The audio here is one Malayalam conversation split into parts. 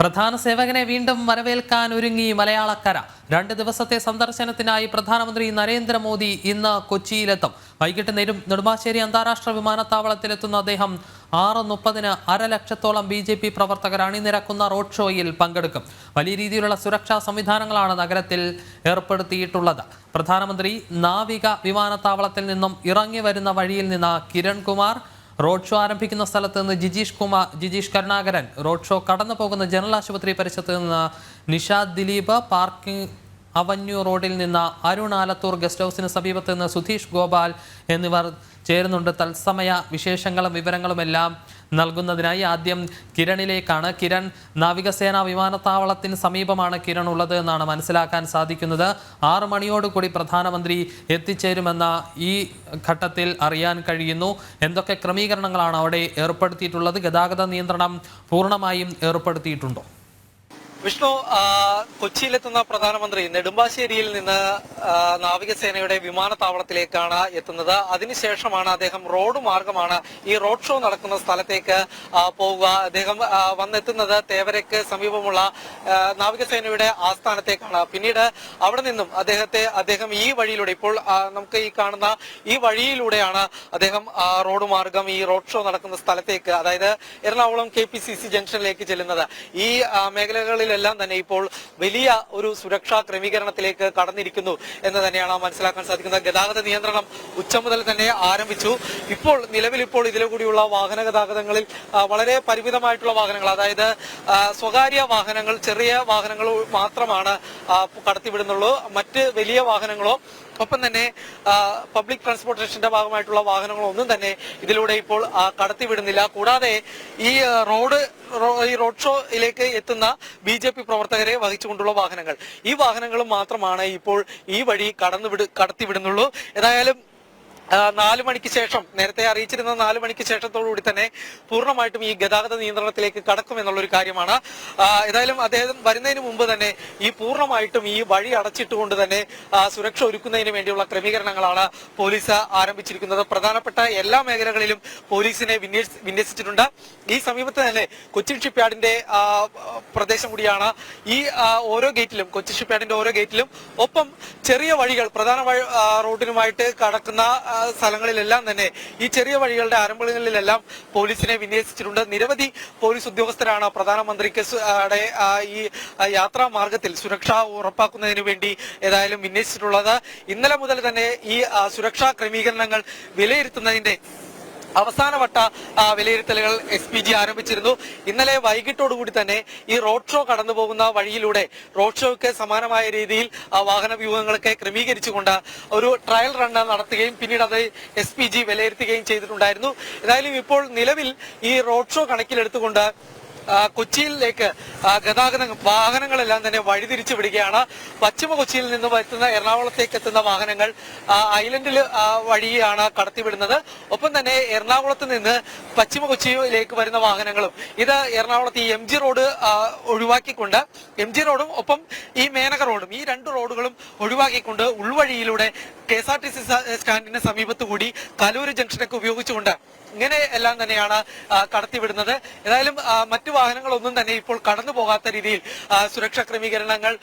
പ്രധാന സേവകനെ വീണ്ടും വരവേൽക്കാൻ ഒരുങ്ങി മലയാളക്കര. രണ്ട് ദിവസത്തെ സന്ദർശനത്തിനായി പ്രധാനമന്ത്രി നരേന്ദ്രമോദി ഇന്ന് കൊച്ചിയിലെത്തും. വൈകിട്ട് നെടും നെടുമ്പാശ്ശേരി അന്താരാഷ്ട്ര വിമാനത്താവളത്തിലെത്തുന്ന അദ്ദേഹം ആറ് മുപ്പതിന് അരലക്ഷത്തോളം ബി ജെ പി പ്രവർത്തകർ അണിനിരക്കുന്ന റോഡ് ഷോയിൽ പങ്കെടുക്കും. വലിയ രീതിയിലുള്ള സുരക്ഷാ സംവിധാനങ്ങളാണ് നഗരത്തിൽ ഏർപ്പെടുത്തിയിട്ടുള്ളത്. പ്രധാനമന്ത്രി നാവിക വിമാനത്താവളത്തിൽ നിന്നും ഇറങ്ങി വരുന്ന വഴിയിൽ നിന്ന് കിരൺകുമാർ റോഡ് ഷോ ആരംഭിക്കുന്ന സ്ഥലത്ത് നിന്ന് ജിജീഷ് കുമാർ ജിജീഷ് കരുണാകരൻ. റോഡ് ഷോ കടന്നു പോകുന്ന ജനറൽ ആശുപത്രി പരിസരത്ത് നിന്ന് നിഷാദ് ദിലീപ് പാർക്കിംഗ് അവന്യൂ റോഡിൽ നിന്ന് അരുൺ ആലത്തൂർ ഗസ്റ്റ് ഹൗസിന് സമീപത്ത് നിന്ന് സുധീഷ് ഗോപാൽ എന്നിവർ ചേരുന്നുണ്ട്. തത്സമയ വിശേഷങ്ങളും വിവരങ്ങളുമെല്ലാം നൽകുന്നതിനായി ആദ്യം കിരണിലേക്കാണ്. കിരൺ നാവികസേന വിമാനത്താവളത്തിന് സമീപമാണ് കിരൺ ഉള്ളത് എന്നാണ് മനസ്സിലാക്കാൻ സാധിക്കുന്നത്. ആറ് മണിയോടുകൂടി പ്രധാനമന്ത്രി എത്തിച്ചേരുമെന്ന ഈ ഘട്ടത്തിൽ അറിയാൻ കഴിയുന്നു. എന്തൊക്കെ ക്രമീകരണങ്ങളാണ് അവിടെ ഏർപ്പെടുത്തിയിട്ടുള്ളത്? ഗതാഗത നിയന്ത്രണം പൂർണമായും ഏർപ്പെടുത്തിയിട്ടുണ്ടോ? വിഷ്ണു കൊച്ചിയിലെത്തുന്ന പ്രധാനമന്ത്രി നെടുമ്പാശ്ശേരിയിൽ നിന്ന് നാവികസേനയുടെ വിമാനത്താവളത്തിലേക്കാണ് എത്തുന്നത്. അതിനുശേഷമാണ് അദ്ദേഹം റോഡ് മാർഗമാണ് ഈ റോഡ് ഷോ നടക്കുന്ന സ്ഥലത്തേക്ക് പോവുക. അദ്ദേഹം വന്നെത്തുന്നത് തേവരയ്ക്ക് സമീപമുള്ള നാവികസേനയുടെ ആസ്ഥാനത്തേക്കാണ്. പിന്നീട് അവിടെ നിന്നും അദ്ദേഹത്തെ അദ്ദേഹം ഈ വഴിയിലൂടെ ഇപ്പോൾ നമുക്ക് ഈ കാണുന്ന ഈ വഴിയിലൂടെയാണ് അദ്ദേഹം റോഡ് മാർഗം ഈ റോഡ് ഷോ നടക്കുന്ന സ്ഥലത്തേക്ക് അതായത് എറണാകുളം കെ ജംഗ്ഷനിലേക്ക് ചെല്ലുന്നത്. ഈ ആ, മേഖലകളിലെല്ലാം തന്നെ ഇപ്പോൾ വലിയ ഒരു സുരക്ഷാ ക്രമീകരണത്തിലേക്ക് കടന്നിരിക്കുന്നു എന്ന് തന്നെയാണ് മനസ്സിലാക്കാൻ സാധിക്കുന്നത്. ഗതാഗത നിയന്ത്രണം ഉച്ച മുതൽ തന്നെ ആരംഭിച്ചു. ഇപ്പോൾ നിലവിൽ ഇപ്പോൾ കൂടിയുള്ള വാഹന ഗതാഗതങ്ങളിൽ വളരെ പരിമിതമായിട്ടുള്ള വാഹനങ്ങൾ അതായത് സ്വകാര്യ വാഹനങ്ങൾ ചെറിയ വാഹനങ്ങൾ മാത്രമാണ് കടത്തിവിടുന്നുള്ളൂ. മറ്റ് വലിയ വാഹനങ്ങളോ ഒപ്പം തന്നെ പബ്ലിക് ട്രാൻസ്പോർട്ടേഷന്റെ ഭാഗമായിട്ടുള്ള വാഹനങ്ങളൊന്നും തന്നെ ഇതിലൂടെ ഇപ്പോൾ കടത്തിവിടുന്നില്ല. കൂടാതെ ഈ റോഡ് ഈ റോഡ് ഷോയിലേക്ക് എത്തുന്ന ബി ജെ പി പ്രവർത്തകരെ വഹിച്ചുകൊണ്ടുള്ള വാഹനങ്ങൾ. ഈ വാഹനങ്ങൾ മാത്രമാണ് ഇപ്പോൾ ഈ വഴി കടന്നുവിട് കടത്തിവിടുന്നുള്ളൂ. ഏതായാലും നാല് മണിക്ക് ശേഷം നേരത്തെ അറിയിച്ചിരുന്ന നാല് മണിക്ക് ശേഷത്തോടുകൂടി തന്നെ പൂർണമായിട്ടും ഈ ഗതാഗത നിയന്ത്രണത്തിലേക്ക് കടക്കും എന്നുള്ള ഒരു കാര്യമാണ് ഏതായാലും അദ്ദേഹം വരുന്നതിന് മുമ്പ് തന്നെ ഈ പൂർണമായിട്ടും ഈ വഴി അടച്ചിട്ടുകൊണ്ട് തന്നെ സുരക്ഷ ഒരുക്കുന്നതിന് വേണ്ടിയുള്ള ക്രമീകരണങ്ങളാണ് പോലീസ് ആരംഭിച്ചിരിക്കുന്നത്. പ്രധാനപ്പെട്ട എല്ലാ മേഖലകളിലും പോലീസിനെ വിന്യസ്- വിന്യസിച്ചിട്ടുണ്ട്. ഈ സമീപത്ത് തന്നെ കൊച്ചിൻ ഷിപ്പ്യാർഡിന്റെ പ്രദേശം കൂടിയാണ്. ഈ ഓരോ ഗേറ്റിലും കൊച്ചിൻ ഷിപ്പ്യാർഡിന്റെ ഓരോ ഗേറ്റിലും ഒപ്പം ചെറിയ വഴികൾ പ്രധാന റോഡിനുമായിട്ട് കടക്കുന്ന സ്ഥലങ്ങളിലെല്ലാം തന്നെ ഈ ചെറിയ വഴികളുടെ ആരംഭങ്ങളിലെല്ലാം പോലീസിനെ വിന്യസിച്ചിട്ടുണ്ട്. നിരവധി പോലീസ് ഉദ്യോഗസ്ഥരാണ് പ്രധാനമന്ത്രിക്ക് ഈ യാത്രാ മാർഗത്തിൽ സുരക്ഷ ഉറപ്പാക്കുന്നതിന് വേണ്ടി ഏതായാലും വിന്യസിച്ചിട്ടുള്ളത്. ഇന്നലെ മുതൽ തന്നെ ഈ സുരക്ഷാ ക്രമീകരണങ്ങൾ വിലയിരുത്തുന്നതിന്റെ അവസാനവട്ട വിലയിരുത്തലുകൾ എസ് പി ജി ആരംഭിച്ചിരുന്നു. ഇന്നലെ വൈകിട്ടോടുകൂടി തന്നെ ഈ റോഡ് ഷോ കടന്നു പോകുന്ന വഴിയിലൂടെ റോഡ് ഷോയ്ക്ക് സമാനമായ രീതിയിൽ വാഹന വ്യൂഹങ്ങളൊക്കെ ക്രമീകരിച്ചുകൊണ്ട് ഒരു ട്രയൽ റൺ നടത്തുകയും പിന്നീട് അത് എസ് പി ജി വിലയിരുത്തുകയും ചെയ്തിട്ടുണ്ടായിരുന്നു. ഏതായാലും ഇപ്പോൾ നിലവിൽ ഈ റോഡ് ഷോ കണക്കിലെടുത്തുകൊണ്ട് കൊച്ചിയിലേക്ക് ഗതാഗത വാഹനങ്ങളെല്ലാം തന്നെ വഴിതിരിച്ചു വിടുകയാണ്. പശ്ചിമ കൊച്ചിയിൽ നിന്നും എത്തുന്ന എറണാകുളത്തേക്ക് എത്തുന്ന വാഹനങ്ങൾ ഐലൻഡിൽ വഴിയാണ് കടത്തിവിടുന്നത്. ഒപ്പം തന്നെ എറണാകുളത്ത് നിന്ന് പശ്ചിമ കൊച്ചിയിലേക്ക് വരുന്ന വാഹനങ്ങളും ഇത് എറണാകുളത്ത് ഈ എം ജി റോഡ് ഒഴിവാക്കിക്കൊണ്ട് എം ജി റോഡും ഒപ്പം ഈ മേനക റോഡും ഈ രണ്ട് റോഡുകളും ഒഴിവാക്കിക്കൊണ്ട് ഉൾവഴിയിലൂടെ K S R T C സ്റ്റാൻഡിന് സമീപത്തുകൂടി കലൂര് ജംഗ്ഷനൊക്കെ ഉപയോഗിച്ചുകൊണ്ട് ഇങ്ങനെ എല്ലാം തന്നെയാണ് കടത്തിവിടുന്നത്. ഏതായാലും മറ്റു വാഹനങ്ങളൊന്നും തന്നെ ഇപ്പോൾ കടന്നു പോകാത്ത രീതിയിൽ സുരക്ഷാ ക്രമീകരണങ്ങൾ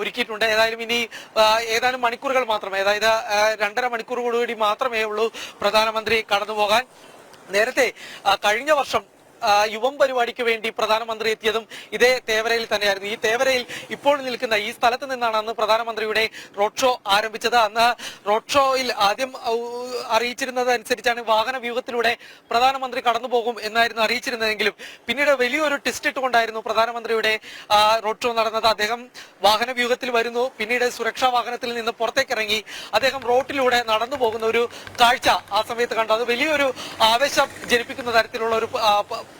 ഒരുക്കിയിട്ടുണ്ട്. ഏതായാലും ഇനി ഏതാനും മണിക്കൂറുകൾ മാത്രമേ അതായത് രണ്ടര മണിക്കൂർ കൂടി മാത്രമേ ഉള്ളൂ പ്രധാനമന്ത്രി കടന്നു പോകാൻ നേരത്തെ കഴിഞ്ഞ വർഷം യുവം പരിപാടിക്ക് വേണ്ടി പ്രധാനമന്ത്രി എത്തിയതും ഇതേ തേവരയിൽ തന്നെയായിരുന്നു. ഈ തേവരയിൽ ഇപ്പോൾ നിൽക്കുന്ന ഈ സ്ഥലത്ത് നിന്നാണ് അന്ന് പ്രധാനമന്ത്രിയുടെ റോഡ് ഷോ ആരംഭിച്ചത്. അന്ന് റോഡ് ഷോയിൽ ആദ്യം അറിയിച്ചിരുന്നത് അനുസരിച്ചാണ് വാഹന വ്യൂഹത്തിലൂടെ പ്രധാനമന്ത്രി കടന്നുപോകും എന്നായിരുന്നു അറിയിച്ചിരുന്നതെങ്കിലും പിന്നീട് വലിയൊരു ടെസ്റ്റ് ഇട്ടുകൊണ്ടായിരുന്നു പ്രധാനമന്ത്രിയുടെ റോഡ് ഷോ നടന്നത്. അദ്ദേഹം വാഹന വ്യൂഹത്തിൽ വരുന്നു. പിന്നീട് സുരക്ഷാ വാഹനത്തിൽ നിന്ന് പുറത്തേക്ക് ഇറങ്ങി അദ്ദേഹം റോട്ടിലൂടെ നടന്നു പോകുന്ന ഒരു കാഴ്ച ആ സമയത്ത് കണ്ടു. അത് വലിയൊരു ആവേശം ജനിപ്പിക്കുന്ന തരത്തിലുള്ള ഒരു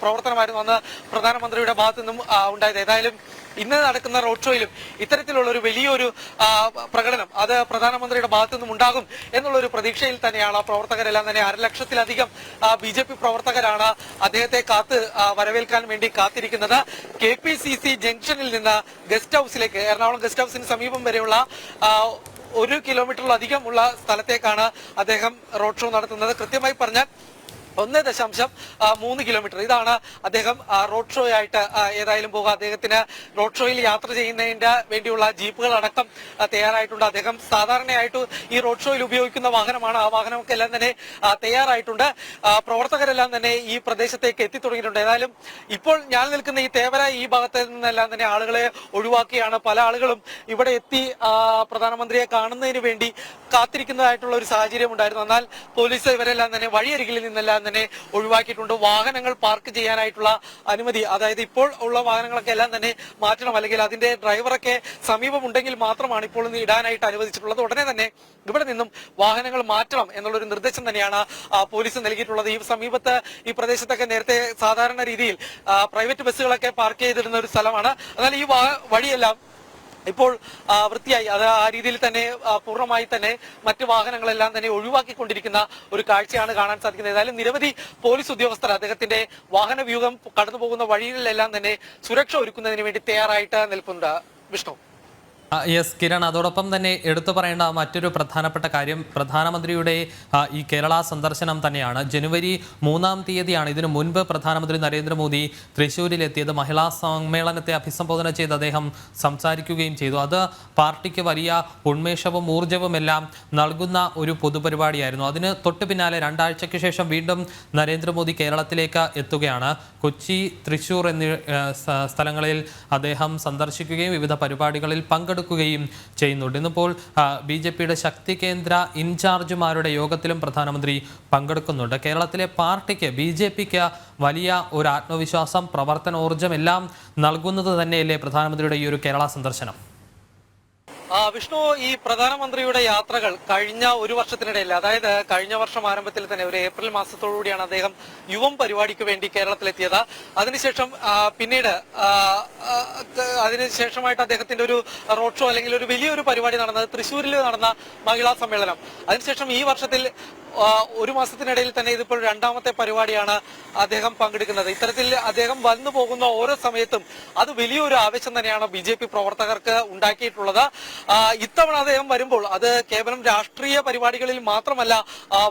പ്രവർത്തനമായിരുന്നു അന്ന് പ്രധാനമന്ത്രിയുടെ ഭാഗത്തു നിന്നും ഉണ്ടായത്. ഏതായാലും ഇന്ന് നടക്കുന്ന റോഡ് ഷോയിലും ഇത്തരത്തിലുള്ള ഒരു വലിയൊരു പ്രകടനം അത് പ്രധാനമന്ത്രിയുടെ ഭാഗത്തു നിന്നും ഉണ്ടാകും എന്നുള്ള ഒരു പ്രതീക്ഷയിൽ തന്നെയാണ് പ്രവർത്തകരെല്ലാം തന്നെ അരലക്ഷത്തിലധികം ബി ജെ പി പ്രവർത്തകരാണ് അദ്ദേഹത്തെ കാത്ത് വരവേൽക്കാൻ വേണ്ടി കാത്തിരിക്കുന്നത്. കെ പി സി സി ജംഗ്ഷനിൽ നിന്ന് ഗസ്റ്റ് ഹൌസിലേക്ക് എറണാകുളം ഗസ്റ്റ് ഹൌസിന് സമീപം വരെയുള്ള ഒരു കിലോമീറ്ററിലധികം ഉള്ള സ്ഥലത്തേക്കാണ് അദ്ദേഹം റോഡ് ഷോ നടത്തുന്നത്. കൃത്യമായി പറഞ്ഞാൽ ഒന്ന് ദശാംശം മൂന്ന് കിലോമീറ്റർ. ഇതാണ് അദ്ദേഹം റോഡ് ഷോ ആയിട്ട് ഏതായാലും പോകുക. അദ്ദേഹത്തിന് റോഡ് ഷോയിൽ യാത്ര ചെയ്യുന്നതിന്റെ വേണ്ടിയുള്ള ജീപ്പുകൾ അടക്കം തയ്യാറായിട്ടുണ്ട്. അദ്ദേഹം സാധാരണയായിട്ട് ഈ റോഡ് ഷോയിൽ ഉപയോഗിക്കുന്ന വാഹനമാണ്. ആ വാഹനമൊക്കെ എല്ലാം തന്നെ തയ്യാറായിട്ടുണ്ട്. പ്രവർത്തകരെല്ലാം തന്നെ ഈ പ്രദേശത്തേക്ക് എത്തി തുടങ്ങിയിട്ടുണ്ട്. ഏതായാലും ഇപ്പോൾ ഞാൻ നിൽക്കുന്ന ഈ തേവര ഈ ഭാഗത്ത് നിന്നെല്ലാം തന്നെ ആളുകളെ ഒഴിവാക്കിയാണ് പല ആളുകളും ഇവിടെ എത്തി പ്രധാനമന്ത്രിയെ കാണുന്നതിന് വേണ്ടി കാത്തിരിക്കുന്നതായിട്ടുള്ള ഒരു സാഹചര്യം ഉണ്ടായിരുന്നു. എന്നാൽ പോലീസ് ഇവരെല്ലാം തന്നെ വഴിയരികിൽ നിന്നെല്ലാം തന്നെ ഒഴിവാക്കിയിട്ടുണ്ട്. വാഹനങ്ങൾ പാർക്ക് ചെയ്യാനായിട്ടുള്ള അനുമതി അതായത് ഇപ്പോൾ ഉള്ള വാഹനങ്ങളൊക്കെ എല്ലാം തന്നെ മാറ്റണം അല്ലെങ്കിൽ അതിന്റെ ഡ്രൈവറൊക്കെ സമീപമുണ്ടെങ്കിൽ മാത്രമാണ് ഇപ്പോൾ ഇന്ന് ഇടാനായിട്ട് അനുവദിച്ചിട്ടുള്ളത്. ഉടനെ തന്നെ ഇവിടെ നിന്നും വാഹനങ്ങൾ മാറ്റണം എന്നുള്ളൊരു നിർദ്ദേശം തന്നെയാണ് പോലീസ് നൽകിയിട്ടുള്ളത്. ഈ സമീപത്ത് ഈ പ്രദേശത്തൊക്കെ നേരത്തെ സാധാരണ രീതിയിൽ പ്രൈവറ്റ് ബസ്സുകളൊക്കെ പാർക്ക് ചെയ്തിരുന്ന ഒരു സ്ഥലമാണ്. എന്നാൽ ഈ വഴിയെല്ലാം ഇപ്പോൾ വൃത്തിയായി അത് ആ രീതിയിൽ തന്നെ പൂർണമായി തന്നെ മറ്റു വാഹനങ്ങളെല്ലാം തന്നെ ഒഴിവാക്കിക്കൊണ്ടിരിക്കുന്ന ഒരു കാഴ്ചയാണ് കാണാൻ സാധിക്കുന്നത്. ഏതായാലും നിരവധി പോലീസ് ഉദ്യോഗസ്ഥർ അദ്ദേഹത്തിന്റെ വാഹന വ്യൂഹം കടന്നു പോകുന്ന വഴികളിലെല്ലാം തന്നെ സുരക്ഷ ഒരുക്കുന്നതിന് വേണ്ടി തയ്യാറായിട്ട് നിൽക്കുന്നുണ്ട് വിഷ്ണു. യെസ് കിരൺ അതോടൊപ്പം തന്നെ എടുത്തു പറയേണ്ട മറ്റൊരു പ്രധാനപ്പെട്ട കാര്യം പ്രധാനമന്ത്രിയുടെ ഈ കേരള സന്ദർശനം തന്നെയാണ്. ജനുവരി മൂന്നാം തീയതിയാണ് ഇതിനു മുൻപ് പ്രധാനമന്ത്രി നരേന്ദ്രമോദി തൃശ്ശൂരിലെത്തിയത്. മഹിളാ സമ്മേളനത്തെ അഭിസംബോധന ചെയ്ത് അദ്ദേഹം സംസാരിക്കുകയും ചെയ്തു. അത് പാർട്ടിക്ക് വലിയ ഉന്മേഷവും ഊർജവും എല്ലാം നൽകുന്ന ഒരു പൊതുപരിപാടിയായിരുന്നു. അതിന് തൊട്ടു പിന്നാലെ രണ്ടാഴ്ചയ്ക്ക് ശേഷം വീണ്ടും നരേന്ദ്രമോദി കേരളത്തിലേക്ക് എത്തുകയാണ്. കൊച്ചി തൃശ്ശൂർ എന്നീ സ്ഥലങ്ങളിൽ അദ്ദേഹം സന്ദർശിക്കുകയും വിവിധ പരിപാടികളിൽ പങ്കെടുക്കുകയും ചെയ്യുന്നുണ്ട്. ഇന്നിപ്പോൾ ബി ജെ പിയുടെ ശക്തി കേന്ദ്ര ഇൻചാർജുമാരുടെ യോഗത്തിലും പ്രധാനമന്ത്രി പങ്കെടുക്കുന്നുണ്ട്. കേരളത്തിലെ പാർട്ടിക്ക് ബി ജെ പിക്ക് വലിയ ഒരു ആത്മവിശ്വാസം പ്രവർത്തനോർജം എല്ലാം നൽകുന്നത് തന്നെയല്ലേ പ്രധാനമന്ത്രിയുടെ ഈ ഒരു കേരള സന്ദർശനം? വിഷ്ണു ഈ പ്രധാനമന്ത്രിയുടെ യാത്രകൾ കഴിഞ്ഞ ഒരു വർഷത്തിനിടയിൽ അതായത് കഴിഞ്ഞ വർഷം ആരംഭത്തിൽ തന്നെ ഒരു ഏപ്രിൽ മാസത്തോടുകൂടിയാണ് അദ്ദേഹം യുവം പരിപാടിക്ക് വേണ്ടി കേരളത്തിലെത്തിയത്. അതിനുശേഷം പിന്നീട് അതിനുശേഷമായിട്ട് അദ്ദേഹത്തിന്റെ ഒരു റോഡ് ഷോ അല്ലെങ്കിൽ ഒരു വലിയൊരു പരിപാടി നടന്നത് തൃശ്ശൂരിൽ നടന്ന മഹിളാ സമ്മേളനം. അതിനുശേഷം ഈ വർഷത്തിൽ ഒരു മാസത്തിനിടയിൽ തന്നെ ഇതിപ്പോൾ രണ്ടാമത്തെ പരിപാടിയാണ് അദ്ദേഹം പങ്കെടുക്കുന്നത്. ഇത്തരത്തിൽ അദ്ദേഹം വന്നു പോകുന്ന ഓരോ സമയത്തും അത് വലിയൊരു ആവേശം തന്നെയാണ് ബി പ്രവർത്തകർക്ക് ഉണ്ടാക്കിയിട്ടുള്ളത്. ഇത്തവണ അദ്ദേഹം വരുമ്പോൾ അത് കേവലം രാഷ്ട്രീയ പരിപാടികളിൽ മാത്രമല്ല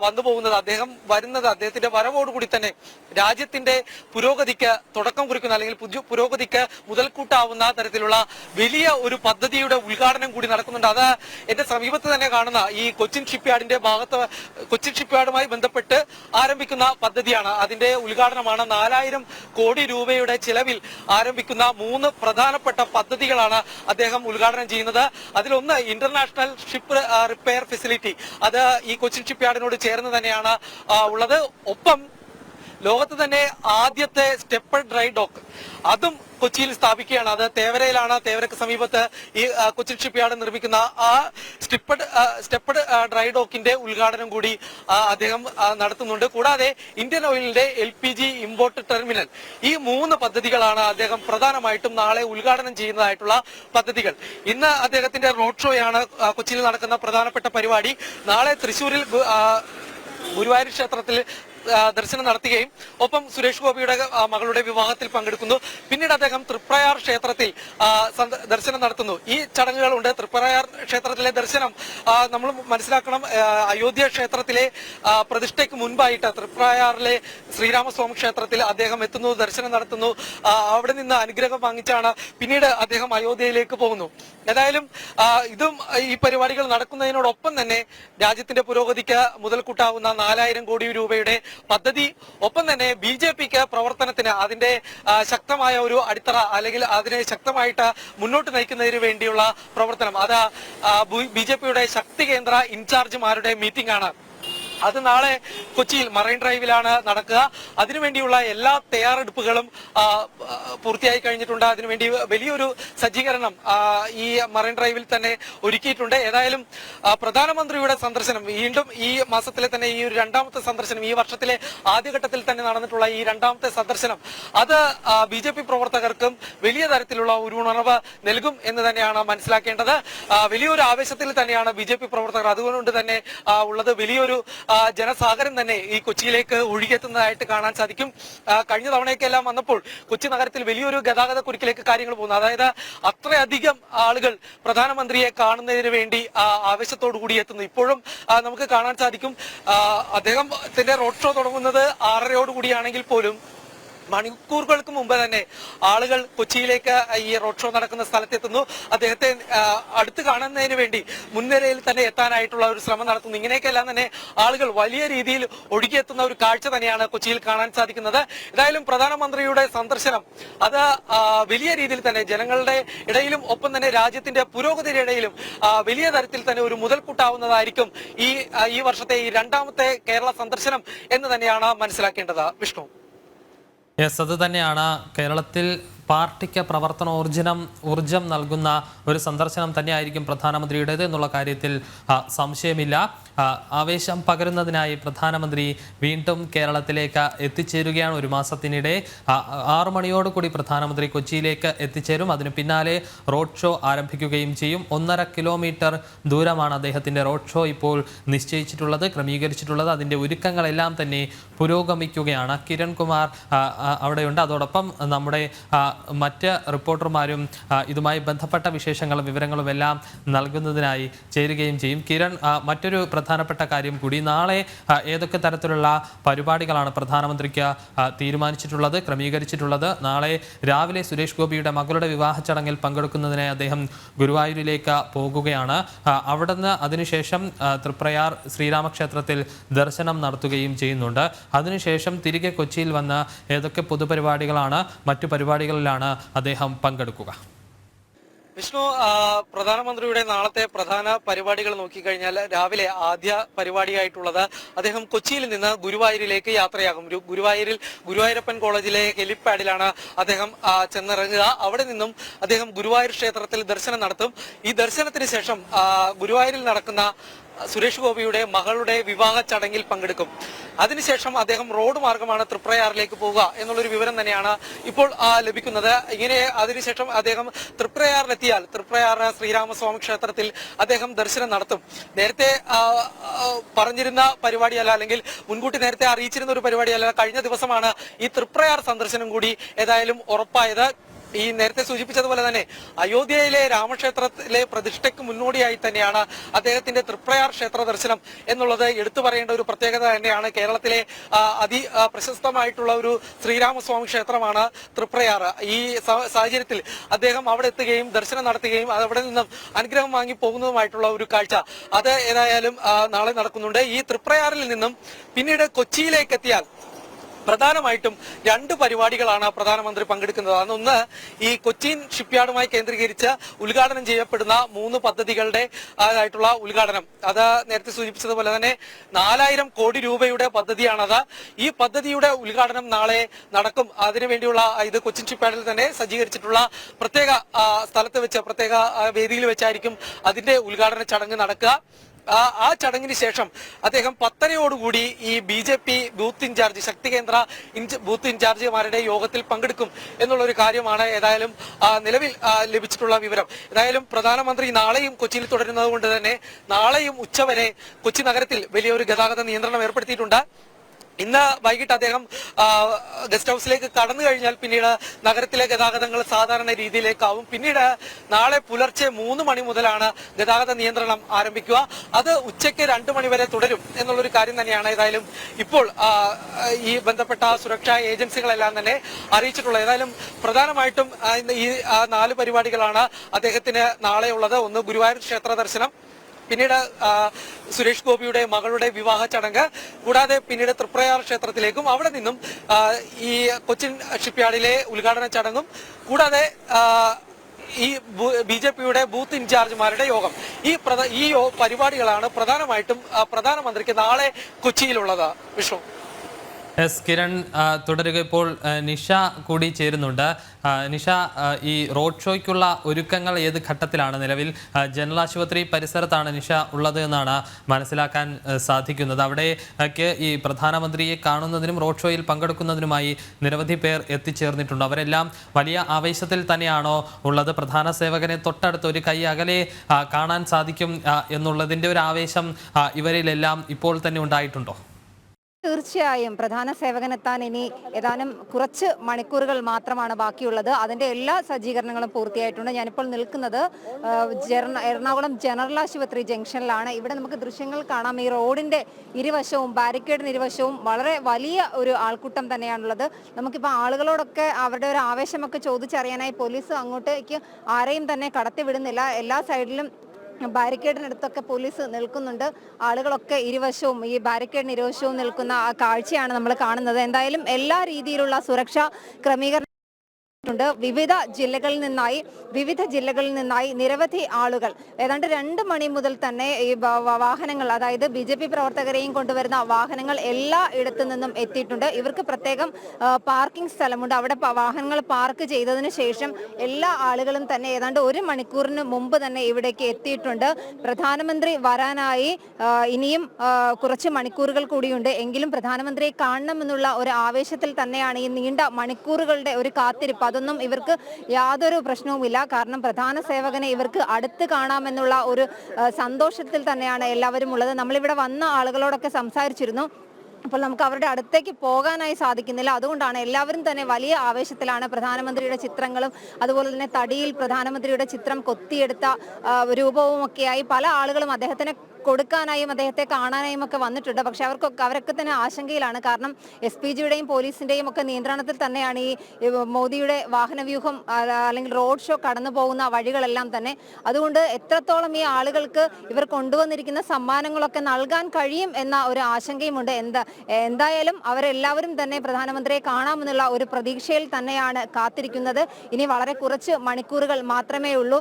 വന്നു പോകുന്നത്. അദ്ദേഹം വരുന്നത് അദ്ദേഹത്തിന്റെ വരവോടുകൂടി തന്നെ രാജ്യത്തിന്റെ പുരോഗതിക്ക് തുടക്കം കുറിക്കുന്ന അല്ലെങ്കിൽ പുരോഗതിക്ക് മുതൽക്കൂട്ടാവുന്ന തരത്തിലുള്ള വലിയ ഒരു പദ്ധതിയുടെ ഉദ്ഘാടനം കൂടി നടക്കുന്നുണ്ട്. അത് എന്റെ സമീപത്ത് തന്നെ കാണുന്ന ഈ കൊച്ചിൻ ഷിപ്പ്യാർഡിന്റെ ഭാഗത്ത് കൊച്ചിൻ ഷിപ്പ്യാർഡുമായി ബന്ധപ്പെട്ട് ആരംഭിക്കുന്ന പദ്ധതിയാണ്. അതിന്റെ ഉദ്ഘാടനമാണ് നാലായിരം കോടി രൂപയുടെ ചിലവിൽ ആരംഭിക്കുന്ന മൂന്ന് പ്രധാനപ്പെട്ട പദ്ധതികളാണ് അദ്ദേഹം ഉദ്ഘാടനം ചെയ്യുന്നത്. അതിലൊന്ന് ഇന്റർനാഷണൽ ഷിപ്പ് റിപ്പയർ ഫെസിലിറ്റി അത് ഈ കൊച്ചിൻ ഷിപ്പ്യാർഡിനോട് ചേർന്ന് തന്നെയാണ് ഉള്ളത്. ഒപ്പം ലോകത്ത് തന്നെ ആദ്യത്തെ സ്റ്റെപ്പഡ് ഡ്രൈ ഡോക്ക് അതും കൊച്ചിയിൽ സ്ഥാപിക്കുകയാണ്. അത് തേവരയിലാണ്. തേവരക്ക് സമീപത്ത് ഈ കൊച്ചിൻ ഷിപ്പ് യാർഡ് നിർമ്മിക്കുന്ന ആ സ്റ്റെപ്പഡ് സ്റ്റെപ്പഡ് ഡ്രൈ ഡോക്കിന്റെ ഉദ്ഘാടനം കൂടി അദ്ദേഹം നടത്തുന്നുണ്ട്. കൂടാതെ Indian ഓയിലിന്റെ L P G import terminal ഈ മൂന്ന് പദ്ധതികളാണ് അദ്ദേഹം പ്രധാനമായിട്ടും നാളെ ഉദ്ഘാടനം ചെയ്യുന്നതായിട്ടുള്ള പദ്ധതികൾ. ഇന്ന് അദ്ദേഹത്തിന്റെ റോഡ് ഷോയാണ് കൊച്ചിയിൽ നടക്കുന്ന പ്രധാനപ്പെട്ട പരിപാടി. നാളെ തൃശൂരിൽ ഗുരുവായൂർ ക്ഷേത്രത്തിൽ ദർശനം നടത്തുകയും ഒപ്പം സുരേഷ് ഗോപിയുടെ മകളുടെ വിവാഹത്തിൽ പങ്കെടുക്കുന്നു. പിന്നീട് അദ്ദേഹം തൃപ്രയാർ ക്ഷേത്രത്തിൽ ദർശനം നടത്തുന്നു. ഈ ചടങ്ങുകളുണ്ട്. തൃപ്രയാർ ക്ഷേത്രത്തിലെ ദർശനം നമ്മൾ മനസ്സിലാക്കണം അയോധ്യ ക്ഷേത്രത്തിലെ പ്രതിഷ്ഠയ്ക്ക് മുൻപായിട്ട് തൃപ്രയാറിലെ ശ്രീരാമസ്വാമി ക്ഷേത്രത്തിൽ അദ്ദേഹം എത്തുന്നു ദർശനം നടത്തുന്നു. അവിടെ നിന്ന് അനുഗ്രഹം വാങ്ങിച്ചാണ് പിന്നീട് അദ്ദേഹം അയോധ്യയിലേക്ക് പോകുന്നു. ഏതായാലും ഇതും ഈ പരിപാടികൾ നടക്കുന്നതിനോടൊപ്പം തന്നെ രാജ്യത്തിന്റെ പുരോഗതിക്ക് മുതൽക്കൂട്ടാവുന്ന നാലായിരം കോടി രൂപയുടെ പദ്ധതി. ഒപ്പം തന്നെ ബി ജെ പിക്ക് പ്രവർത്തനത്തിന് അതിന്റെ ശക്തമായ ഒരു അടിത്തറ അല്ലെങ്കിൽ അതിനെ ശക്തമായിട്ട് മുന്നോട്ട് നയിക്കുന്നതിന് വേണ്ടിയുള്ള പ്രവർത്തനം. അത് ബി ജെ പിയുടെ ശക്തി കേന്ദ്ര ഇൻചാർജ്മാരുടെ മീറ്റിംഗ് ആണ് അത് നാളെ കൊച്ചിയിൽ മറൈൻ ഡ്രൈവിലാണ് നടക്കുക. അതിനുവേണ്ടിയുള്ള എല്ലാ തയ്യാറെടുപ്പുകളും പൂർത്തിയായി കഴിഞ്ഞിട്ടുണ്ട്. അതിനുവേണ്ടി വലിയൊരു സജ്ജീകരണം ഈ മറൈൻ ഡ്രൈവിൽ തന്നെ ഒരുക്കിയിട്ടുണ്ട്. ഏതായാലും പ്രധാനമന്ത്രിയുടെ സന്ദർശനം വീണ്ടും ഈ മാസത്തിലെ തന്നെ ഈ ഒരു രണ്ടാമത്തെ സന്ദർശനം ഈ വർഷത്തിലെ ആദ്യഘട്ടത്തിൽ തന്നെ നടന്നിട്ടുള്ള ഈ രണ്ടാമത്തെ സന്ദർശനം അത് ബി ജെ പി പ്രവർത്തകർക്കും വലിയ തരത്തിലുള്ള ഒരു ഉണർവ് നൽകും എന്ന് തന്നെയാണ് മനസ്സിലാക്കേണ്ടത്. വലിയൊരു ആവേശത്തിൽ തന്നെയാണ് ബി പ്രവർത്തകർ അതുകൊണ്ട് തന്നെ ഉള്ളത്. വലിയൊരു ജനസാഗരം തന്നെ ഈ കൊച്ചിയിലേക്ക് ഒഴുകിയെത്തുന്നതായിട്ട് കാണാൻ സാധിക്കും. കഴിഞ്ഞ തവണയൊക്കെ എല്ലാം വന്നപ്പോൾ കൊച്ചി നഗരത്തിൽ വലിയൊരു ഗതാഗത കുരുക്കിലേക്ക് കാര്യങ്ങൾ പോകുന്നു. അതായത് അത്രയധികം ആളുകൾ പ്രധാനമന്ത്രിയെ കാണുന്നതിന് വേണ്ടി ആവേശത്തോടു കൂടി എത്തുന്നു. ഇപ്പോഴും നമുക്ക് കാണാൻ സാധിക്കും. അദ്ദേഹത്തിന്റെ റോഡ് ഷോ തുടങ്ങുന്നത് ആറരയോടുകൂടിയാണെങ്കിൽ പോലും മണിക്കൂറുകൾക്ക് മുമ്പ് തന്നെ ആളുകൾ കൊച്ചിയിലേക്ക് ഈ റോഡ് ഷോ നടക്കുന്ന സ്ഥലത്തെത്തുന്നു. അദ്ദേഹത്തെ അടുത്ത് കാണുന്നതിന് വേണ്ടി മുൻനിരയിൽ തന്നെ എത്താനായിട്ടുള്ള ഒരു ശ്രമം നടത്തുന്നു. ഇങ്ങനെയൊക്കെയെല്ലാം തന്നെ ആളുകൾ വലിയ രീതിയിൽ ഒഴുകിയെത്തുന്ന ഒരു കാഴ്ച തന്നെയാണ് കൊച്ചിയിൽ കാണാൻ സാധിക്കുന്നത്. ഏതായാലും പ്രധാനമന്ത്രിയുടെ സന്ദർശനം അത് വലിയ രീതിയിൽ തന്നെ ജനങ്ങളുടെ ഇടയിലും ഒപ്പം തന്നെ രാജ്യത്തിന്റെ പുരോഗതിയുടെ ഇടയിലും വലിയ തരത്തിൽ തന്നെ ഒരു മുതൽക്കൂട്ടാവുന്നതായിരിക്കും ഈ ഈ വർഷത്തെ ഈ രണ്ടാമത്തെ കേരള സന്ദർശനം എന്ന് തന്നെയാണ് മനസ്സിലാക്കേണ്ടത്. വിഷ്ണു. യെസ് അത് തന്നെയാണ് കേരളത്തിൽ പാർട്ടിക്ക് പ്രവർത്തന ഊർജനം ഊർജം നൽകുന്ന ഒരു സന്ദർശനം തന്നെയായിരിക്കും പ്രധാനമന്ത്രിയുടേത് എന്നുള്ള കാര്യത്തിൽ സംശയമില്ല. ആവേശം പകരുന്നതിനായി പ്രധാനമന്ത്രി വീണ്ടും കേരളത്തിലേക്ക് എത്തിച്ചേരുകയാണ് ഒരു മാസത്തിനിടെ. ആറു മണിയോടുകൂടി പ്രധാനമന്ത്രി കൊച്ചിയിലേക്ക് എത്തിച്ചേരും. അതിന് പിന്നാലെ റോഡ് ഷോ ആരംഭിക്കുകയും ചെയ്യും. ഒന്നര കിലോമീറ്റർ ദൂരമാണ് അദ്ദേഹത്തിന്റെ റോഡ് ഷോ ഇപ്പോൾ നിശ്ചയിച്ചിട്ടുള്ളത് ക്രമീകരിച്ചിട്ടുള്ളത്. അതിന്റെ ഒരുക്കങ്ങളെല്ലാം തന്നെ പുരോഗമിക്കുകയാണ്. കിരൺകുമാർ കുമാർ അവിടെയുണ്ട്. അതോടൊപ്പം നമ്മുടെ മറ്റ് റിപ്പോർട്ടർമാരും ഇതുമായി ബന്ധപ്പെട്ട വിശേഷങ്ങളും വിവരങ്ങളും എല്ലാം നൽകുന്നതിനായി ചേരുകയും ചെയ്യും. കിരൺ മറ്റൊരു പ്രധാനപ്പെട്ട കാര്യം കൂടി നാളെ ഏതൊക്കെ തരത്തിലുള്ള പരിപാടികളാണ് പ്രധാനമന്ത്രിക്ക് തീരുമാനിച്ചിട്ടുള്ളത് ക്രമീകരിച്ചിട്ടുള്ളത്? നാളെ രാവിലെ സുരേഷ് ഗോപിയുടെ മകളുടെ വിവാഹ ചടങ്ങിൽ പങ്കെടുക്കുന്നതിനായി അദ്ദേഹം ഗുരുവായൂരിലേക്ക് പോകുകയാണ്. അവിടുന്ന് അതിനുശേഷം തൃപ്രയാർ ശ്രീരാമക്ഷേത്രത്തിൽ ദർശനം നടത്തുകയും ചെയ്യുന്നുണ്ട്. അതിനുശേഷം തിരികെ കൊച്ചിയിൽ വന്ന് ഏതൊക്കെ പൊതുപരിപാടികളാണ് മറ്റു പരിപാടികളിലാണ് അദ്ദേഹം പങ്കെടുക്കുക. വിഷ്ണു പ്രധാനമന്ത്രിയുടെ നാളത്തെ പ്രധാന പരിപാടികൾ നോക്കിക്കഴിഞ്ഞാൽ രാവിലെ ആദ്യ പരിപാടിയായിട്ടുള്ളത് അദ്ദേഹം കൊച്ചിയിൽ നിന്ന് ഗുരുവായൂരിലേക്ക് യാത്രയാകും. ഗുരുവായൂരിൽ ഗുരുവായൂരപ്പൻ കോളേജിലെ ഹെലിപ്പാഡിലാണ് അദ്ദേഹം ചെന്നിറങ്ങുക. അവിടെ നിന്നും അദ്ദേഹം ഗുരുവായൂർ ക്ഷേത്രത്തിൽ ദർശനം നടത്തും. ഈ ദർശനത്തിന് ശേഷം ഗുരുവായൂരിൽ നടക്കുന്ന സുരേഷ് ഗോപിയുടെ മകളുടെ വിവാഹ ചടങ്ങിൽ പങ്കെടുക്കും. അതിനുശേഷം അദ്ദേഹം റോഡ് മാർഗമാണ് തൃപ്രയാറിലേക്ക് പോവുക എന്നുള്ളൊരു വിവരം തന്നെയാണ് ഇപ്പോൾ ലഭിക്കുന്നത്. ഇങ്ങനെ അതിനുശേഷം അദ്ദേഹം തൃപ്രയാറിലെത്തിയാൽ തൃപ്രയാർ ശ്രീരാമസ്വാമി ക്ഷേത്രത്തിൽ അദ്ദേഹം ദർശനം നടത്തും. നേരത്തെ പറഞ്ഞിരുന്ന പരിപാടിയല്ല അല്ലെങ്കിൽ മുൻകൂട്ടി നേരത്തെ അറിയിച്ചിരുന്ന ഒരു പരിപാടിയല്ല കഴിഞ്ഞ ദിവസമാണ് ഈ തൃപ്രയാർ സന്ദർശനം കൂടി ഏതായാലും ഉറപ്പായത്. ഈ നേരത്തെ സൂചിപ്പിച്ചതുപോലെ തന്നെ അയോധ്യയിലെ രാമക്ഷേത്രത്തിലെ പ്രതിഷ്ഠയ്ക്ക് മുന്നോടിയായി തന്നെയാണ് അദ്ദേഹത്തിന്റെ തൃപ്രയാർ ക്ഷേത്ര ദർശനം എന്നുള്ളത് എടുത്തു പറയേണ്ട ഒരു പ്രത്യേകത തന്നെയാണ്. കേരളത്തിലെ അതി പ്രശസ്തമായിട്ടുള്ള ഒരു ശ്രീരാമസ്വാമി ക്ഷേത്രമാണ് തൃപ്രയാർ. ഈ സാഹചര്യത്തിൽ അദ്ദേഹം അവിടെ എത്തുകയും ദർശനം നടത്തുകയും അതവിടെ നിന്നും അനുഗ്രഹം വാങ്ങി പോകുന്നതുമായിട്ടുള്ള ഒരു കാഴ്ച. അത് ഏതായാലും നാളെ നടക്കുന്നുണ്ട്. ഈ തൃപ്രയാറിൽ നിന്നും പിന്നീട് കൊച്ചിയിലേക്ക് എത്തിയാൽ പ്രധാനമായിട്ടും രണ്ട് പരിപാടികളാണ് പ്രധാനമന്ത്രി പങ്കെടുക്കുന്നത്. അതൊന്ന് ഈ കൊച്ചിൻ ഷിപ്പ്യാർഡുമായി കേന്ദ്രീകരിച്ച് ഉദ്ഘാടനം ചെയ്യപ്പെടുന്ന മൂന്ന് പദ്ധതികളുടെ ആയിട്ടുള്ള ഉദ്ഘാടനം. അത് നേരത്തെ സൂചിപ്പിച്ചതുപോലെ തന്നെ നാലായിരം കോടി രൂപയുടെ പദ്ധതിയാണത്. ഈ പദ്ധതിയുടെ ഉദ്ഘാടനം നാളെ നടക്കും. അതിനുവേണ്ടിയുള്ള ഇത് കൊച്ചിൻ ഷിപ്പ്യാർഡിൽ തന്നെ സജ്ജീകരിച്ചിട്ടുള്ള പ്രത്യേക സ്ഥലത്ത് വെച്ച് പ്രത്യേക വേദിയിൽ വെച്ചായിരിക്കും അതിന്റെ ഉദ്ഘാടന ചടങ്ങ് നടക്കുക. ആ ചടങ്ങിന് ശേഷം അദ്ദേഹം പത്തരയോടുകൂടി ഈ B J P booth incharge Shakti Kendra booth ഇൻചാർജിമാരുടെ യോഗത്തിൽ പങ്കെടുക്കും എന്നുള്ള ഒരു കാര്യമാണ് ഏതായാലും നിലവിൽ ലഭിച്ചിട്ടുള്ള വിവരം. ഏതായാലും പ്രധാനമന്ത്രി നാളെയും കൊച്ചിയിൽ തുടരുന്നത് കൊണ്ട് തന്നെ നാളെയും ഉച്ചവരെ കൊച്ചി നഗരത്തിൽ വലിയൊരു ഗതാഗത നിയന്ത്രണം ഏർപ്പെടുത്തിയിട്ടുണ്ട്. ഇന്ന് വൈകിട്ട് അദ്ദേഹം ഗസ്റ്റ് ഹൗസിലേക്ക് കടന്നു കഴിഞ്ഞാൽ പിന്നീട് നഗരത്തിലെ ഗതാഗതങ്ങൾ സാധാരണ രീതിയിലേക്കാവും. പിന്നീട് നാളെ പുലർച്ചെ മൂന്ന് മണി മുതലാണ് ഗതാഗത നിയന്ത്രണം ആരംഭിക്കുക. അത് ഉച്ചയ്ക്ക് രണ്ട് മണി വരെ തുടരും എന്നുള്ളൊരു കാര്യം തന്നെയാണ് ഏതായാലും ഇപ്പോൾ ഈ ബന്ധപ്പെട്ട സുരക്ഷാ ഏജൻസികളെല്ലാം തന്നെ അറിയിച്ചിട്ടുള്ളത്. ഏതായാലും പ്രധാനമായിട്ടും ഈ നാല് പരിപാടികളാണ് അദ്ദേഹത്തിന് നാളെയുള്ളത്. ഒന്ന് ഗുരുവായൂർ ക്ഷേത്ര ദർശനം പിന്നീട് സുരേഷ് ഗോപിയുടെ മകളുടെ വിവാഹ ചടങ്ങ്. കൂടാതെ പിന്നീട് തൃപ്രയാർ ക്ഷേത്രത്തിലേക്കും അവിടെ നിന്നും ഈ കൊച്ചിൻ ഷിപ്പ്യാർഡിലെ ഉദ്ഘാടന ചടങ്ങും കൂടാതെ ഈ ബി ജെ പിയുടെ ബൂത്ത് ഇൻചാർജ്മാരുടെ യോഗം. ഈ ഈ പരിപാടികളാണ് പ്രധാനമായിട്ടും പ്രധാനമന്ത്രിക്ക് നാളെ കൊച്ചിയിലുള്ളത്. വിഷ്ണു. എസ് കിരൺ തുടരുക. ഇപ്പോൾ നിഷ കൂടി ചേരുന്നുണ്ട്. നിഷ ഈ റോഡ് ഷോയ്ക്കുള്ള ഒരുക്കങ്ങൾ ഏത് ഘട്ടത്തിലാണ് നിലവിൽ? ജനറൽ ആശുപത്രി പരിസരത്താണ് നിഷ ഉള്ളത് എന്നാണ് മനസ്സിലാക്കാൻ സാധിക്കുന്നത്. അവിടേക്ക് ഈ പ്രധാനമന്ത്രിയെ കാണുന്നതിനും റോഡ് ഷോയിൽ പങ്കെടുക്കുന്നതിനുമായി നിരവധി പേർ എത്തിച്ചേർന്നിട്ടുണ്ട്. അവരെല്ലാം വലിയ ആവേശത്തിൽ തന്നെയാണോ ഉള്ളത്? പ്രധാന സേവകനെ തൊട്ടടുത്ത് ഒരു കൈ അകലെ കാണാൻ സാധിക്കും എന്നുള്ളതിന്റെ ഒരു ആവേശം ഇവരിലെല്ലാം ഇപ്പോൾ തന്നെ ഉണ്ടായിട്ടുണ്ടോ? തീർച്ചയായും പ്രധാന സേവകനെത്താൻ ഇനി ഏതാനും കുറച്ച് മണിക്കൂറുകൾ മാത്രമാണ് ബാക്കിയുള്ളത്. അതിന്റെ എല്ലാ സജ്ജീകരണങ്ങളും പൂർത്തിയായിട്ടുണ്ട്. ഞാനിപ്പോൾ നിൽക്കുന്നത് എറണാകുളം ജനറൽ ആശുപത്രി ജംഗ്ഷനിലാണ്. ഇവിടെ നമുക്ക് ദൃശ്യങ്ങൾ കാണാം. ഈ റോഡിന്റെ ഇരുവശവും ബാരിക്കേഡിന് ഇരുവശവും വളരെ വലിയ ഒരു ആൾക്കൂട്ടം തന്നെയാണുള്ളത്. നമുക്കിപ്പോൾ ആളുകളോടൊക്കെ അവരുടെ ഒരു ആവേശമൊക്കെ ചോദിച്ചറിയാനായി പോലീസ് അങ്ങോട്ടേക്ക് ആരെയും തന്നെ കടത്തിവിടുന്നില്ല. എല്ലാ സൈഡിലും ബാരിക്കേഡിനടുത്തൊക്കെ പോലീസ് നിൽക്കുന്നുണ്ട്. ആളുകളൊക്കെ ഇരുവശവും ഈ ബാരിക്കേഡിന് ഇരുവശവും നിൽക്കുന്ന ആ കാഴ്ചയാണ് നമ്മൾ കാണുന്നത്. എന്തായാലും എല്ലാ രീതിയിലുള്ള സുരക്ഷാ ക്രമീകരണം ണ്ട് വിവിധ ജില്ലകളിൽ നിന്നായി വിവിധ ജില്ലകളിൽ നിന്നായി നിരവധി ആളുകൾ. ഏതാണ്ട് രണ്ട് മണി മുതൽ തന്നെ ഈ വാഹനങ്ങൾ അതായത് ബി ജെ പി പ്രവർത്തകരെയും കൊണ്ടുവരുന്ന വാഹനങ്ങൾ എല്ലാ ഇടത്തു നിന്നും എത്തിയിട്ടുണ്ട്. ഇവർക്ക് പ്രത്യേകം പാർക്കിംഗ് സ്ഥലമുണ്ട്. അവിടെ വാഹനങ്ങൾ പാർക്ക് ചെയ്തതിന് ശേഷം എല്ലാ ആളുകളും തന്നെ ഏതാണ്ട് ഒരു മണിക്കൂറിന് മുമ്പ് തന്നെ ഇവിടേക്ക് എത്തിയിട്ടുണ്ട്. പ്രധാനമന്ത്രി വരാനായി ഇനിയും കുറച്ച് മണിക്കൂറുകൾ കൂടിയുണ്ട്. എങ്കിലും പ്രധാനമന്ത്രിയെ കാണണമെന്നുള്ള ഒരു ആവേശത്തിൽ തന്നെയാണ് ഈ നീണ്ട മണിക്കൂറുകളുടെ ഒരു കാത്തിരിപ്പ്. അതൊന്നും ഇവർക്ക് യാതൊരു പ്രശ്നവുമില്ല. കാരണം പ്രധാന സേവകനെ ഇവർക്ക് അടുത്ത് കാണാമെന്നുള്ള ഒരു സന്തോഷത്തിൽ തന്നെയാണ് എല്ലാവരും ഉള്ളത്. നമ്മളിവിടെ വന്ന ആളുകളോടൊക്കെ സംസാരിച്ചിരുന്നു. അപ്പോൾ നമുക്ക് അവരുടെ അടുത്തേക്ക് പോകാനായി സാധിക്കുന്നില്ല. അതുകൊണ്ടാണ് എല്ലാവരും തന്നെ വലിയ ആവേശത്തിലാണ് പ്രധാനമന്ത്രിയുടെ ചിത്രങ്ങളും അതുപോലെ തന്നെ തടിയിൽ പ്രധാനമന്ത്രിയുടെ ചിത്രം കൊത്തിയെടുത്ത രൂപവുമൊക്കെയായി പല ആളുകളും അദ്ദേഹത്തിന് കൊടുക്കാനായും അദ്ദേഹത്തെ കാണാനായും ഒക്കെ വന്നിട്ടുണ്ട്. പക്ഷെ അവർക്കൊക്കെ അവരൊക്കെ തന്നെ ആശങ്കയിലാണ്. കാരണം എസ് പി ജിയുടെയും പോലീസിന്റെയും ഒക്കെ നിയന്ത്രണത്തിൽ തന്നെയാണ് ഈ മോദിയുടെ വാഹനവ്യൂഹം അല്ലെങ്കിൽ റോഡ് ഷോ കടന്നു പോകുന്ന വഴികളെല്ലാം തന്നെ. അതുകൊണ്ട് എത്രത്തോളം ഈ ആളുകൾക്ക് ഇവർ കൊണ്ടുവന്നിരിക്കുന്ന സമ്മാനങ്ങളൊക്കെ നൽകാൻ കഴിയും എന്ന ഒരു ആശങ്കയുമുണ്ട്. എന്താ എന്തായാലും അവരെല്ലാവരും തന്നെ പ്രധാനമന്ത്രിയെ കാണാമെന്നുള്ള ഒരു പ്രതീക്ഷയിൽ തന്നെയാണ് കാത്തിരിക്കുന്നത്. ഇനി വളരെ കുറച്ച് മണിക്കൂറുകൾ മാത്രമേ ഉള്ളൂ.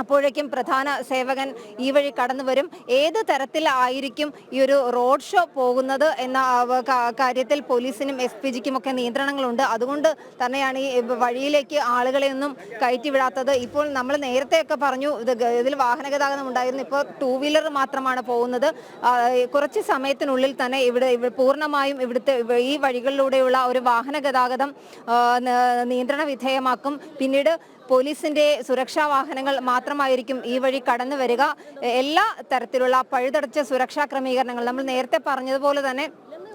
അപ്പോഴേക്കും പ്രധാന സേവകൻ ഈ വഴി കടന്നു വരും. ഏത് തരത്തിലായിരിക്കും ഈ ഒരു റോഡ് ഷോ പോകുന്നത് എന്ന കാര്യത്തിൽ പോലീസിനും എസ് പി ജിക്കും ഒക്കെ നിയന്ത്രണങ്ങളുണ്ട്. അതുകൊണ്ട് തന്നെയാണ് ഈ വഴിയിലേക്ക് ആളുകളെ ഒന്നും കയറ്റിവിടാത്തത് ഇപ്പോൾ നമ്മൾ നേരത്തെയൊക്കെ പറഞ്ഞു ഇത് ഇതിൽ വാഹന ഗതാഗതം ഉണ്ടായിരുന്നു. ഇപ്പോൾ ടൂ വീലർ മാത്രമാണ് പോകുന്നത്. കുറച്ച് സമയത്തിനുള്ളിൽ തന്നെ ഇവിടെ പൂർണമായും ഇവിടുത്തെ ഈ വഴികളിലൂടെയുള്ള ഒരു വാഹന ഗതാഗതം നിയന്ത്രണ വിധേയമാക്കും. പിന്നീട് പോലീസിന്റെ സുരക്ഷാ വാഹനങ്ങൾ മാത്രമായിരിക്കും ഈ വഴി കടന്നു വരിക എല്ലാ തരത്തിലുള്ള പഴുതടച്ച സുരക്ഷാ ക്രമീകരണങ്ങൾ. നമ്മൾ നേരത്തെ പറഞ്ഞതുപോലെ തന്നെ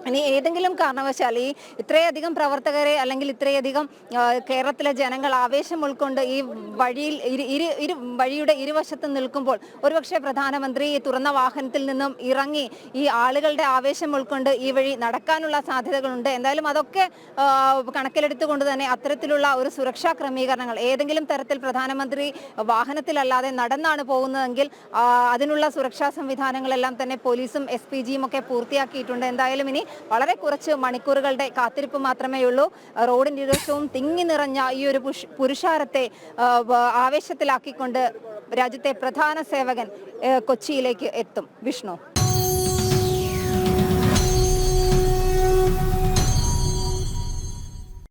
ഇനി ഏതെങ്കിലും കാരണവശാൽ ഈ ഇത്രയധികം പ്രവർത്തകരെ അല്ലെങ്കിൽ ഇത്രയധികം കേരളത്തിലെ ജനങ്ങൾ ആവേശം ഉൾക്കൊണ്ട് ഈ വഴിയിൽ ഇരു ഇരു വഴിയുടെ ഇരുവശത്ത് നിൽക്കുമ്പോൾ ഒരുപക്ഷെ പ്രധാനമന്ത്രി ഈ തുറന്ന വാഹനത്തിൽ നിന്നും ഇറങ്ങി ഈ ആളുകളുടെ ആവേശം ഉൾക്കൊണ്ട് ഈ വഴി നടക്കാനുള്ള സാധ്യതകളുണ്ട്. എന്തായാലും അതൊക്കെ കണക്കിലെടുത്തുകൊണ്ട് തന്നെ അത്തരത്തിലുള്ള ഒരു സുരക്ഷാ ക്രമീകരണങ്ങൾ ഏതെങ്കിലും തരത്തിൽ പ്രധാനമന്ത്രി വാഹനത്തിലല്ലാതെ നടന്നാണ് പോകുന്നതെങ്കിൽ അതിനുള്ള സുരക്ഷാ സംവിധാനങ്ങളെല്ലാം തന്നെ പോലീസും എസ് ഒക്കെ പൂർത്തിയാക്കിയിട്ടുണ്ട്. എന്തായാലും ഇനി വളരെ കുറച്ച് മണിക്കൂറുകളുടെ കാത്തിരിപ്പ് മാത്രമേ ഉള്ളൂ. റോഡിന്റെ ഇരുവശവും തിങ്ങി നിറഞ്ഞ ഈ ഒരു പുരുഷാരത്തെ ആവേശത്തിലാക്കിക്കൊണ്ട് രാജ്യത്തെ പ്രധാന സേവകൻ കൊച്ചിയിലേക്ക് എത്തും. വിഷ്ണു.